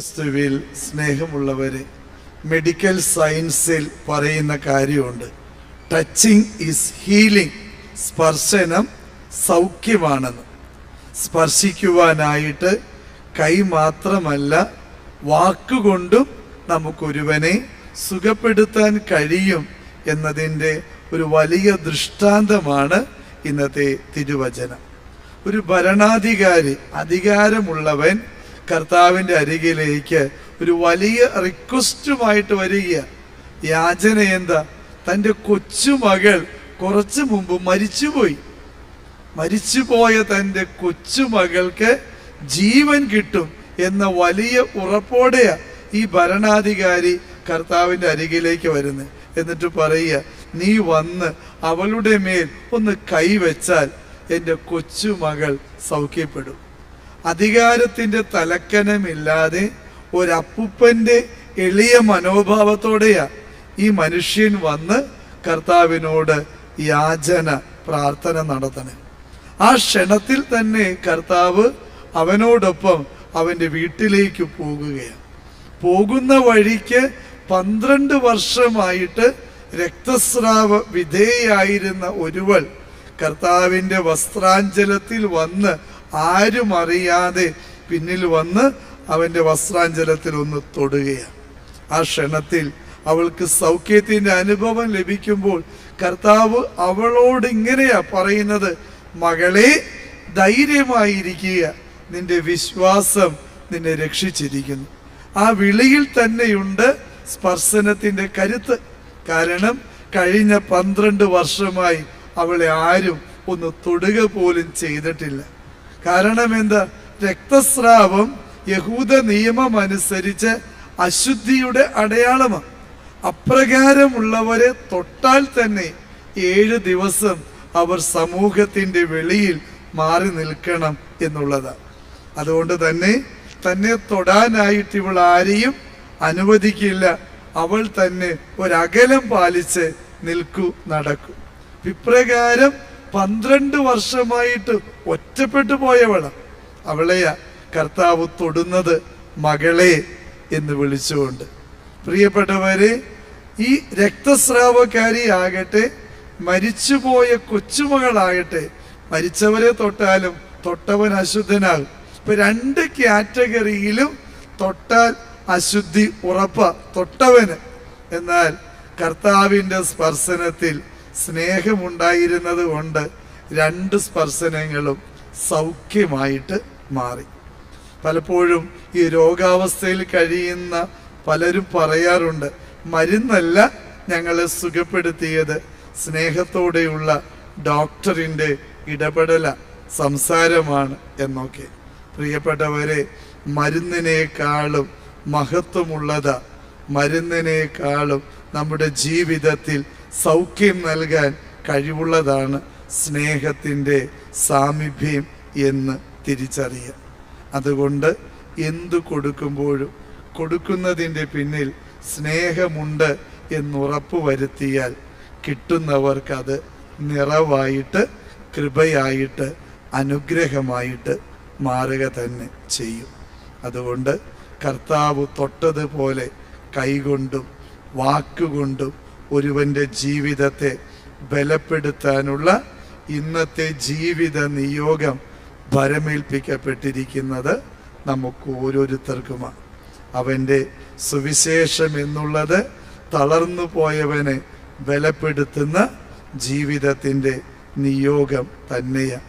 യേശുവിൽ സ്നേഹമുള്ളവരെ മെഡിക്കൽ സയൻസിൽ പറയുന്ന കാര്യമുണ്ട്. ടച്ചിങ് ഈസ് ഹീലിംഗ് സ്പർശനം സൗഖ്യമാണെന്ന്. സ്പർശിക്കുവാനായിട്ട് കൈ മാത്രമല്ല വാക്കുകൊണ്ടും നമുക്കൊരുവനെ സുഖപ്പെടുത്താൻ കഴിയും എന്നതിന്റെ ഒരു വലിയ ദൃഷ്ടാന്തമാണ് ഇന്നത്തെ തിരുവചനം. ഒരു ഭരണാധികാരി അധികാരമുള്ളവൻ കർത്താവിന്റെ അരികിലേക്ക് ഒരു വലിയ റിക്വസ്റ്റുമായിട്ട് വരിക. യാചന എന്താ? തന്റെ കൊച്ചുമകൾ കുറച്ച് മുമ്പ് മരിച്ചുപോയി. മരിച്ചുപോയ തന്റെ കൊച്ചുമകൾക്ക് ജീവൻ കിട്ടും എന്ന വലിയ ഉറപ്പോടെയാ ഈ ഭരണാധികാരി കർത്താവിന്റെ അരികിലേക്ക് വരുന്നത് എന്നിട്ട് പറയുക നീ വന്ന് അവളുടെ മേൽ ഒന്ന് കൈവച്ചാൽ എന്റെ കൊച്ചുമകൾ സൗഖ്യപ്പെടും. അധികാരത്തിന്റെ തലക്കനമില്ലാതെ ഒരപ്പൂപ്പന്റെ എളിയ മനോഭാവത്തോടെയാ ഈ മനുഷ്യൻ വന്ന് കർത്താവിനോട് യാചന പ്രാർത്ഥന നടത്തണേ. ആ ക്ഷണത്തിൽ തന്നെ കർത്താവ് അവനോടൊപ്പം അവന്റെ വീട്ടിലേക്ക് പോകുകയാണ്. പോകുന്ന വഴിക്ക് പന്ത്രണ്ട് വർഷമായിട്ട് രക്തസ്രാവ വിധേയായിരുന്ന ഒരുവൾ കർത്താവിന്റെ വസ്ത്രാഞ്ചലത്തിൽ വന്ന് ആരും അറിയാതെ പിന്നിൽ വന്ന് അവന്റെ വസ്ത്രാഞ്ചലത്തിൽ ഒന്ന് തൊടുകയാണ്. ആ ക്ഷണത്തിൽ അവൾക്ക് സൗഖ്യത്തിന്റെ അനുഭവം ലഭിക്കുമ്പോൾ കർത്താവ് അവളോട് ഇങ്ങനെയാ പറയുന്നത് മകളെ ധൈര്യമായിരിക്കുക. നിന്റെ വിശ്വാസം നിന്നെ രക്ഷിച്ചിരിക്കുന്നു. ആ വിളിയിൽ തന്നെയുണ്ട് സ്പർശനത്തിന്റെ കരുത്ത്. കാരണം കഴിഞ്ഞ പന്ത്രണ്ട് വർഷമായി അവളെ ആരും ഒന്ന് തൊടുക പോലും ചെയ്തിട്ടില്ല. കാരണം എന്താ? രക്തസ്രാവം യഹൂദ നിയമം അനുസരിച്ച് അശുദ്ധിയുടെ അടയാളമാണ്. അപ്രകാരമുള്ളവരെ തൊട്ടാൽ തന്നെ ഏഴ് ദിവസം അവർ സമൂഹത്തിന്റെ വെളിയിൽ മാറി നിൽക്കണം എന്നുള്ളതാണ് അതുകൊണ്ട് തന്നെ തന്നെ തൊടാനായിട്ട് ഇവൾ ആരെയും അനുവദിക്കില്ല. അവൾ തന്നെ ഒരകലം പാലിച്ച് നിൽക്കൂ നടക്കൂ. ഇപ്രകാരം പന്ത്രണ്ട് വർഷമായിട്ട് ഒറ്റപ്പെട്ടു പോയവള. അവളെയാ കർത്താവ് തൊടുന്നത് മകളെ എന്ന് വിളിച്ചുകൊണ്ട്. പ്രിയപ്പെട്ടവരെ ഈ രക്തസ്രാവക്കാരി ആകട്ടെ മരിച്ചുപോയ കൊച്ചുമകളാകട്ടെ മരിച്ചവരെ തൊട്ടാലും തൊട്ടവൻ അശുദ്ധനാകും ഇപ്പൊ രണ്ട് കാറ്റഗറിയിലും തൊട്ടാൽ അശുദ്ധി ഉറപ്പ തൊട്ടവന്. എന്നാൽ കർത്താവിന്റെ സ്പർശനത്തിൽ സ്നേഹമുണ്ടായിരുന്നത് കൊണ്ട് രണ്ട് സ്പർശനങ്ങളും സൗഖ്യമായിട്ട് മാറി. പലപ്പോഴും ഈ രോഗാവസ്ഥയിൽ കഴിയുന്ന പലരും പറയാറുണ്ട് മരുന്നല്ല ഞങ്ങളെ സുഖപ്പെടുത്തിയത്. സ്നേഹത്തോടെയുള്ള ഡോക്ടറിന്റെ ഇടപെടല സംസാരമാണ് എന്നൊക്കെ. പ്രിയപ്പെട്ടവരെ മരുന്നിനേക്കാളും മഹത്വമുള്ളത് മരുന്നിനേക്കാളും നമ്മുടെ ജീവിതത്തിൽ സൗഖ്യം നൽകാൻ കഴിവുള്ളതാണ് സ്നേഹത്തിന്റെ സാമീപ്യം എന്ന് തിരിച്ചറിയുക. അതുകൊണ്ട് എന്തു കൊടുക്കുമ്പോഴും കൊടുക്കുന്നതിന്റെ പിന്നിൽ സ്നേഹമുണ്ട് എന്നുറപ്പ് വരുത്തിയാൽ കിട്ടുന്നവർക്കത് നിറവായിട്ട് കൃപയായിട്ട് അനുഗ്രഹമായിട്ട് മാറുക തന്നെ ചെയ്യും. അതുകൊണ്ട് കർത്താവ് തൊട്ടതുപോലെ കൈകൊണ്ടും വാക്കുകൊണ്ടും ഒരുവന്റെ ജീവിതത്തെ ബലപ്പെടുത്താനുള്ള ഇന്നത്തെ ജീവിത നിയോഗം ഭരമേൽപ്പിക്കപ്പെട്ടിരിക്കുന്നത് നമുക്ക് ഓരോരുത്തർക്കുമാണ്. അവന്റെ സുവിശേഷം എന്നുള്ളത് തളർന്നു പോയവനെ ബലപ്പെടുത്തുന്ന ജീവിതത്തിന്റെ നിയോഗം തന്നെയാണ്.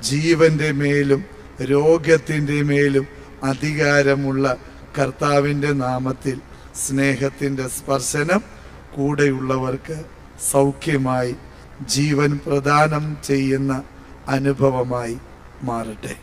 ജീവന്റെ മേലും രോഗത്തിന്റെ മേലും അധികാരമുള്ള കർത്താവിന്റെ നാമത്തിൽ സ്നേഹത്തിന്റെ സ്പർശനം കൂടെയുള്ളവർക്ക് സൗഖ്യമായി ജീവൻ പ്രദാനം ചെയ്യുന്ന അനുഭവമായി മാറട്ടെ.